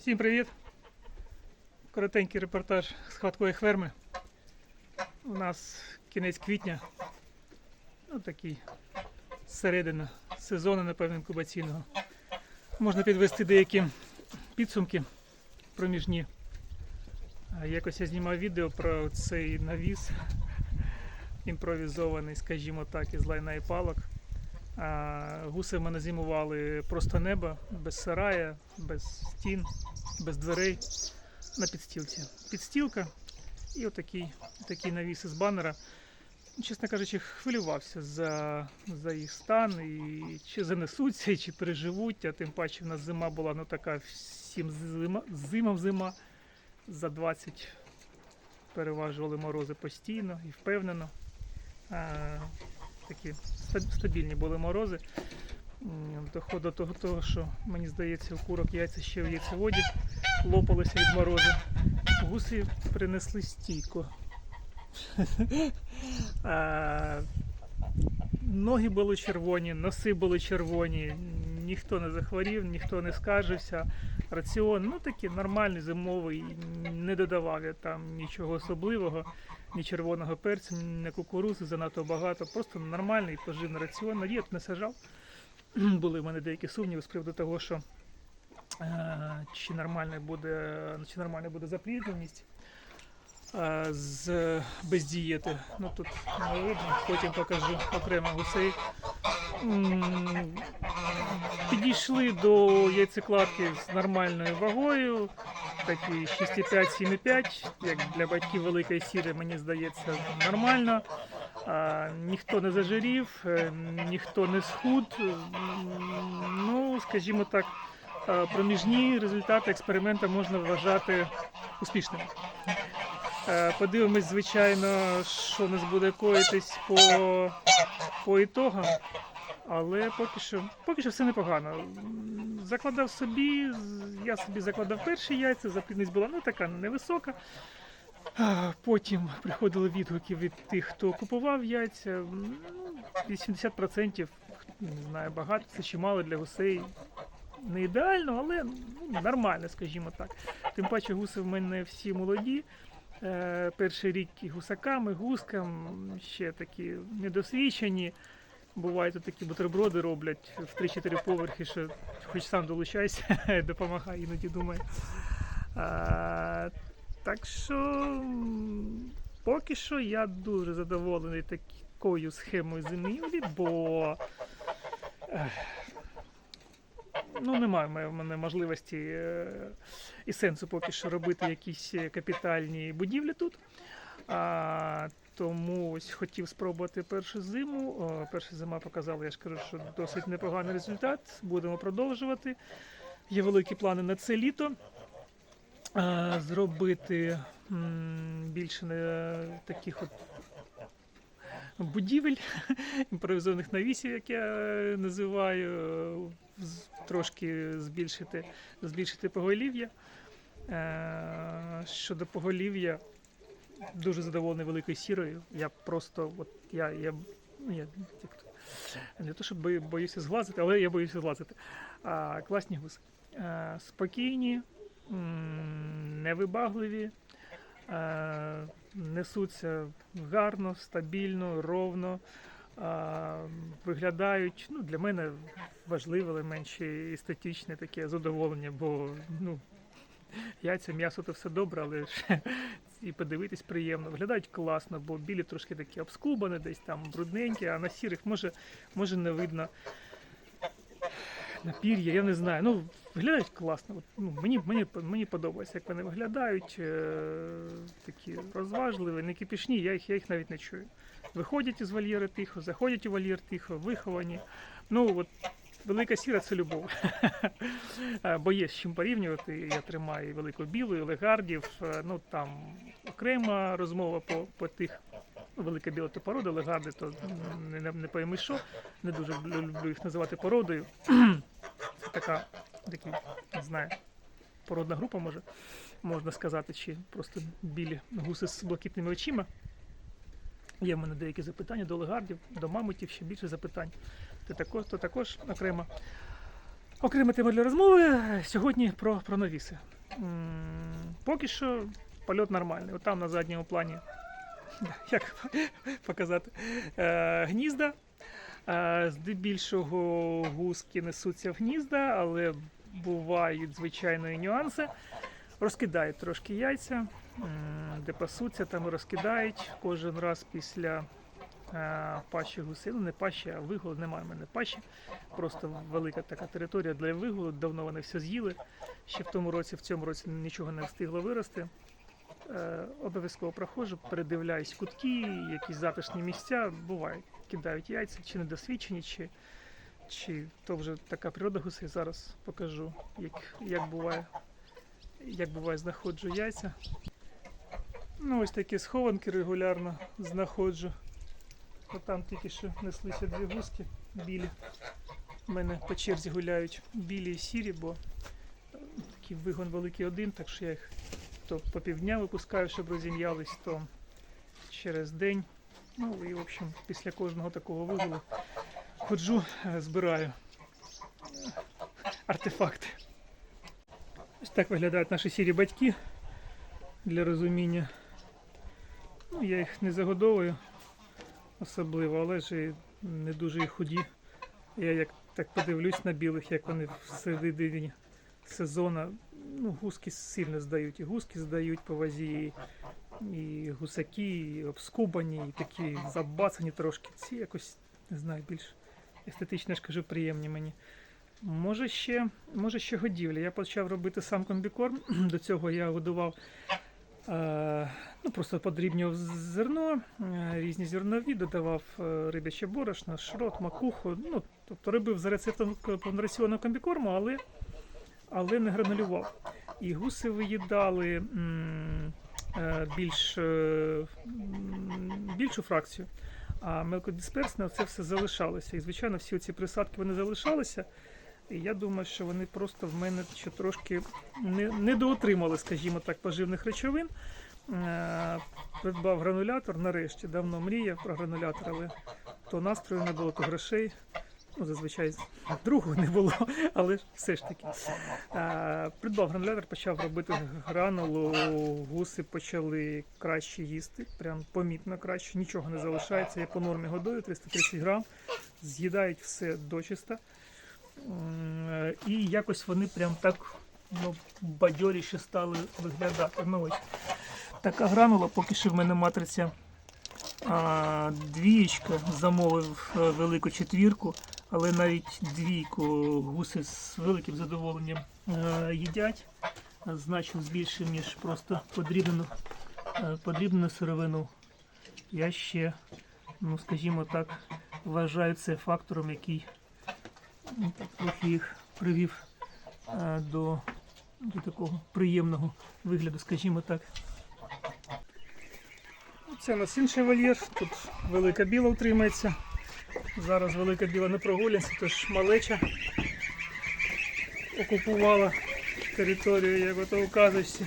Всім привіт! Коротенький репортаж з хваткої ферми. У нас кінець квітня. Ну такий середина сезону, напевно, інкубаційного. Можна підвести деякі підсумки проміжні. Якось я знімав відео про цей навіс імпровізований, скажімо так, із лайна і палок. Гуси в мене зимували просто неба, без сарая, без стін, без дверей на підстілці. Підстілка і отакий, такий навіс із банера. Чесно кажучи, хвилювався за, за їх стан, і чи занесуться, чи переживуть, а тим паче в нас зима була ну така всім зима, зимам зима. За 20 переважували морози постійно і впевнено. Такі стабільні були морози. М, Доходить до того, що мені здається, у курок яйця ще в яйцеводі лопалися від морозу. Гуси принесли стійку. А, Ноги були червоні, носи були червоні, ніхто не захворів, ніхто не скаржився. Раціон, ну такий нормальний зимовий, не додавав я там нічого особливого, ні червоного перцю, ні кукурузи занадто багато. Просто нормальний поживний раціон. На дієту не сажав. Були в мене деякі сумніви з приводу того, що е, чи нормальна буде, чи нормальна буде заплідненість е, з без дієти. Ну тут не видно, потім покажу окремо гусей. Підійшли до яйцекладки з нормальною вагою, такі 6,5-7,5, як для батьків великої сіри, мені здається, нормально. А, ніхто не зажирів, е, ніхто не схуд. Ну, скажімо так, е, проміжні результати експерименту можна вважати успішними. Е, Подивимось, звичайно, що нас буде коїтись по, по ітогам. Але поки що, поки що все непогано. Закладав собі, я собі закладав перші яйця, заплідність була ну, така невисока. Потім приходили відгуки від тих, хто купував яйця. М, ну, 80% не знаю, багато, це чимало для гусей. Не ідеально, але ну, нормально, скажімо так. Тим паче гуси в мене всі молоді. Е, перший рік і гусакам, і гускам, ще такі недосвідчені. Бувають такі бутерброди роблять в 3-4 поверхи, що хоч сам долучайся, допомагай, іноді думаю. А, так що поки що я дуже задоволений такою схемою зимівлі, бо ну, немає в мене- можливості е, і сенсу поки що робити якісь капітальні будівлі тут. А, тому ось хотів спробувати першу зиму. Перша зима показала, я ж кажу, що досить непоганий результат. Будемо продовжувати. Є великі плани на це літо. Зробити більше не таких от будівель, імпровізованих навісів, як я називаю, трошки збільшити, збільшити поголів'я. Е, Щодо поголів'я, дуже задоволений великою сірою. Я просто, от я, я, ну, я не то, щоб боюся зглазити, але я боюся зглазити. А, класні гуси. А, спокійні, невибагливі, а, несуться гарно, стабільно, ровно. Виглядають, ну, для мене важливе, але менше естетичне таке задоволення, бо ну, яйця, м'ясо то все добре, але і подивитись приємно. Виглядають класно, бо білі трошки такі обскубані, десь там брудненькі, а на сірих може, може не видно. На пір'я, я не знаю. Ну, виглядають класно. Ну, мені, мені, мені подобається, як вони виглядають. Е- такі розважливі, не кипішні, я їх, я їх навіть не чую. Виходять із вольєри тихо, заходять у вольєр тихо, виховані. Ну, от велика сіра це любов. Е, Бо є з чим порівнювати. Я тримаю велику білу, і легардів. Е, Ну там окрема розмова по, по тих. ну, Велика біла то порода, легарди, то не, не, пойми що. Не дуже люблю, їх називати породою. Це така, такий, не знаю, породна група може, можна сказати, чи просто білі гуси з блакитними очима. Є в мене деякі запитання до легардів, до мамутів, ще більше запитань. Це також, то також окремо. Окрема тема для розмови сьогодні про, про навіси. Поки що польот нормальний. От там на задньому плані, як показати, е, гнізда. Е, Здебільшого гуски несуться в гнізда, але бувають звичайно нюанси. Розкидають трошки яйця, де пасуться, там розкидають кожен раз після пащі гуси. Ну не пащі, а вигул. Немає в мене пащі. Просто велика така територія для вигулу. Давно вони все з'їли. Ще в тому році, в цьому році нічого не встигло вирости. Е, обов'язково проходжу, передивляюсь кутки, якісь затишні місця. Бувають, кидають яйця, чи недосвідчені, чи, чи то вже така природа гусей. Зараз покажу, як, як буває, як буває, знаходжу яйця. Ну, ось такі схованки регулярно знаходжу. От там тільки що неслися дві гуски білі. У мене по черзі гуляють білі і сірі, бо е, такий вигон великий один, так що я їх то по півдня випускаю, щоб розім'ялись, то через день. Ну і в общем, після кожного такого вигулу ходжу, е, збираю е, артефакти. Ось так виглядають наші сірі батьки для розуміння. Ну, я їх не загодовую особливо, але ж не дуже і худі. Я як так подивлюсь на білих, як вони в середині сезону. Ну, гуски сильно здають. І гуски здають по вазі, і, гусаки, і обскубані, і такі забацані трошки. Ці якось, не знаю, більш естетично ж кажу, приємні мені. Може ще, може ще годівля. Я почав робити сам комбікорм. До цього я годував ну, просто подрібнював зерно, е, різні зернові, додавав е, рибяче борошно, шрот, макуху. Ну, тобто робив за рецептом повнораціонного комбікорму, але, але не гранулював. І гуси виїдали е, більш, е, більшу фракцію. А мелкодисперсне це все залишалося. І, звичайно, всі ці присадки вони залишалися. І я думаю, що вони просто в мене ще трошки не, недоотримали, скажімо так, поживних речовин. Е, придбав гранулятор нарешті. Давно мріяв про гранулятор, але то настрою не було, то грошей. Ну, зазвичай другого не було, але все ж таки. Е, придбав гранулятор, почав робити гранулу, гуси почали краще їсти, прям помітно краще, нічого не залишається. Я по нормі годую 330 грам, з'їдають все дочиста. М, І якось вони прям так ну, бадьоріше стали виглядати. Ну, ось. Така гранула, поки що в мене матриця а, двієчка, замовив е, велику четвірку, але навіть двійку гуси з великим задоволенням е, їдять. Значно збільшив, ніж просто подрібнену, е, подрібнену сировину. Я ще, ну скажімо так, вважаю це фактором, який трохи їх привів е, до, до такого приємного вигляду, скажімо так. Це у нас інший вольєр, тут велика біла утримається. Зараз велика біла не прогуляється, тож малеча окупувала територію, як ото у казочці.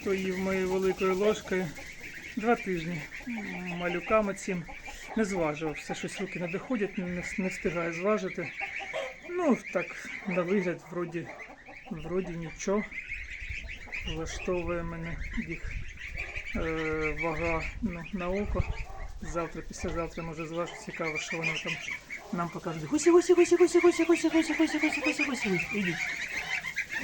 Хто їв моєю великою ложкою. Два тижні малюками цим не зважував. Все щось руки не доходять, не, встигаю зважити. Ну, так, на вигляд, вроді, вроді нічого. Влаштовує мене їх е, вага ну, на око. Завтра, післязавтра може зважу. Цікаво, що вони там нам покажуть. Гусі, гусі, гусі, гусі, гусі, гусі, гусі, гусі, гусі, гусі, гусі. Ідіть.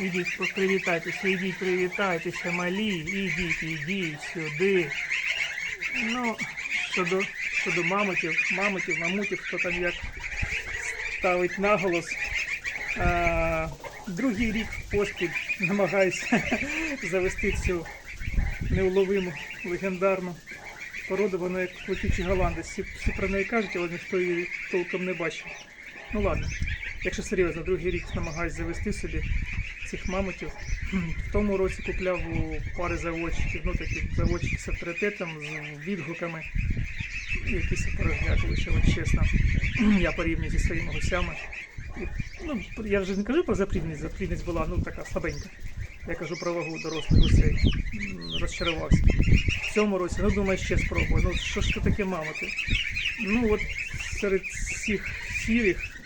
Ідіть, привітайтеся, ідіть, привітайтеся, малі, ідіть, ідіть сюди. Ну, щодо, щодо мамутів, мамутів, мамутів, хто там як ставить наголос. Другий рік поспіль намагаюся завести цю неуловиму, легендарну породу, вона як летючий голландець. Всі, всі про неї кажуть, але ніхто її толком не бачив. Ну ладно, якщо серйозно, другий рік намагаюся завести собі цих мамутів. В тому році купляв у пари заводчиків, ну такі заводчики з авторитетом, з відгуками. Якісь порожняки ще, от чесно. Я порівнюю зі своїми гусями. І, ну, я вже не кажу про заплідність, заплідність була ну, така слабенька. Я кажу про вагу дорослих гусей. Розчарувався. В цьому році, ну думаю, ще спробую. Ну що ж це таке мамати? Ну от серед всіх сірих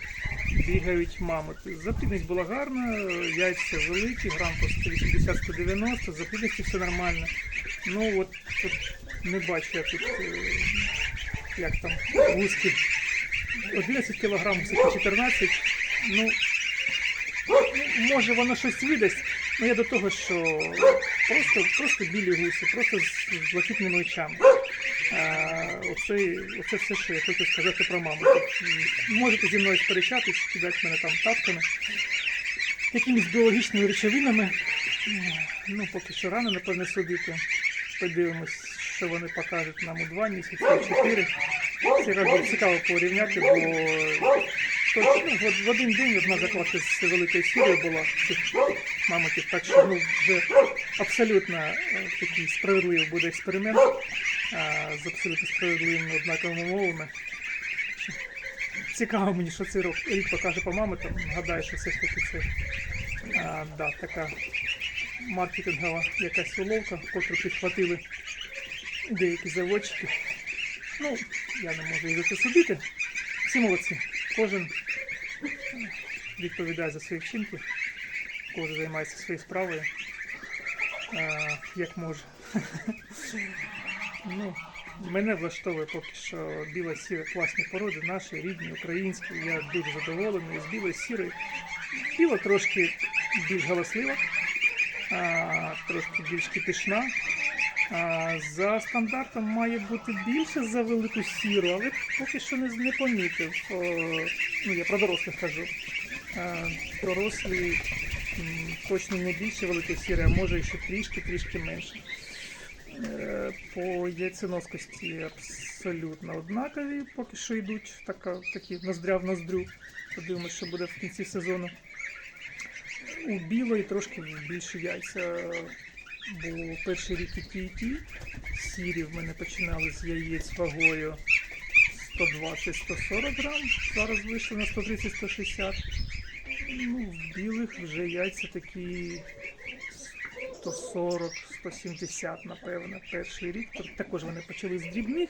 бігають мамонти. Заплідність була гарна, яйця великі, грам по 180-190, заплідності все нормально. Ну от тут не бачу я тут, е, як там, гуски. 11 кг, все 14. Ну, може воно щось видасть. Ну я до того, що просто, просто білі гуси, просто з, блакитними очами. А, оце, оце все, що я хочу сказати про маму. Можете зі мною сперечатись, кидати мене там тапками, якимись біологічними речовинами. Ну, поки що рано, напевне, судити. Подивимось, що вони покажуть нам у два місяці, чотири. Цікаво, цікаво порівняти, бо то, ну, в, один день одна закладка з великої сірої була цих мамонтів, так що ну, вже абсолютно е, такий справедливий буде експеримент а, з абсолютно справедливими однаковими умовами. Цікаво мені, що цей рік, рік покаже по мамонтам. Гадаю, що все ж таки це а, да, така маркетингова якась уловка, котру підхватили деякі заводчики. Ну, я не можу і за це судити. Всі молодці. Кожен відповідає за свої вчинки, кожен займається своєю справою, а, як може. ну, мене влаштовує поки що біла сіра класні породи, наші рідні, українські. Я дуже задоволений з білої сірої. Біла трошки більш галаслива, а, трошки більш кипішна. За стандартом має бути більше за велику сіру, але поки що не, не помітив. О, ну, я про дорослих кажу. Дорослі точно не більше великої сіри, а може ще трішки-трішки менше. Е, По яйценоскості абсолютно однакові, поки що йдуть така, такі ноздря в ноздрю. Подивимося, що буде в кінці сезону. У білої трошки більше яйця бо перший рік і ті, і ті. Сірі в мене починали з яєць вагою 120-140 грам, зараз вийшли на 130-160. Ну, в білих вже яйця такі 140-170, напевно, перший рік. Також вони почали з дрібних,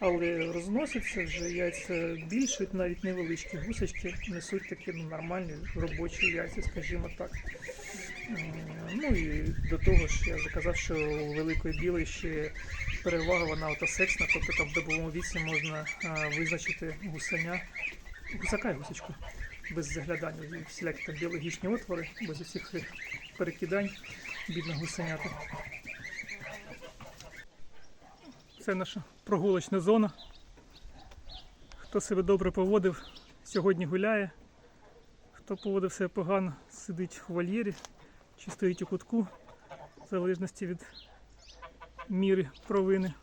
але розносяться вже яйця більшують, навіть невеличкі гусочки несуть такі ну, нормальні робочі яйця, скажімо так. Ну і до того ж, я вже казав, що у великої білої ще перевага вона отосексна, тобто там в добовому віці можна визначити гусеня, гусака і гусечку без заглядання, всілякі там біологічні отвори, без усіх перекидань бідного гусенята. Це наша прогулочна зона. Хто себе добре поводив, сьогодні гуляє. Хто поводив себе погано, сидить у вольєрі чи стоїть у кутку, в залежності від міри провини.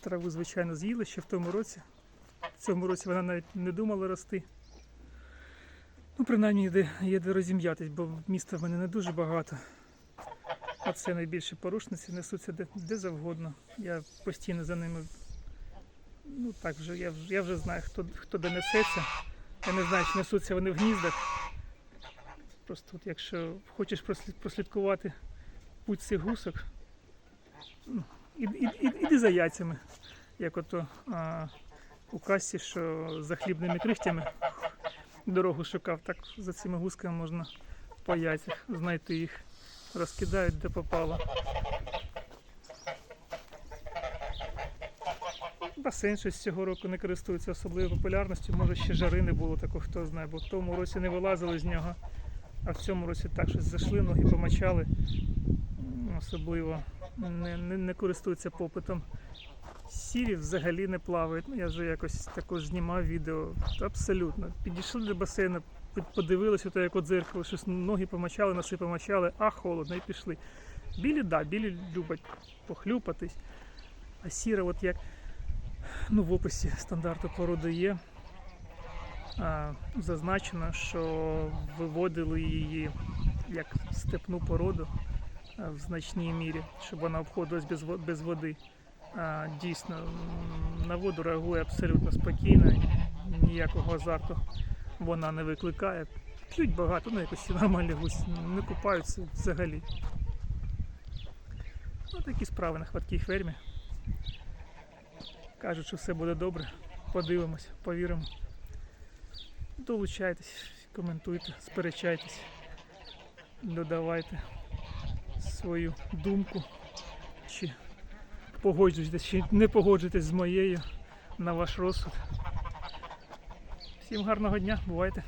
Траву, звичайно, з'їли ще в тому році. В цьому році вона навіть не думала рости. Ну, принаймні є де, є де розім'ятись, бо міста в мене не дуже багато. А це найбільше порушниці несуться де, де завгодно. Я постійно за ними. Ну так вже, я, я вже знаю, хто, хто де несеться. Я не знаю, чи несуться вони в гніздах. Просто от якщо хочеш прослідкувати путь цих гусок, ну, іди, іди, іди за яйцями. Як ото а, у касі, що за хлібними крихтями дорогу шукав, так за цими гусками можна по яйцях знайти їх. Розкидають де попало. Басейн щось цього року не користується особливою популярністю. Може ще жари не було такого, хто знає, бо в тому році не вилазили з нього, а в цьому році так щось зайшли, ноги помочали. Особливо не, не, не користуються попитом. Сірі взагалі не плавають. Ну, я вже якось також знімав відео. Абсолютно. Підійшли до басейну, подивилися, то як дзеркало, щось ноги помочали, носи помочали, а холодно і пішли. Білі, да, білі люблять похлюпатись. А сіра, от як ну, в описі стандарту породи є. Зазначено, що виводили її як степну породу в значній мірі, щоб вона обходилась без, води. Дійсно, на воду реагує абсолютно спокійно, ніякого азарту вона не викликає. П'ють багато, ну якось нормальні гусь, не купаються взагалі. Ну, такі справи на хваткій фермі. Кажуть, що все буде добре. Подивимось, повіримо. Долучайтесь, коментуйте, сперечайтесь, додавайте свою думку, чи погоджуєтесь, чи не погоджуєтесь з моєю на ваш розсуд. Всім гарного дня, бувайте!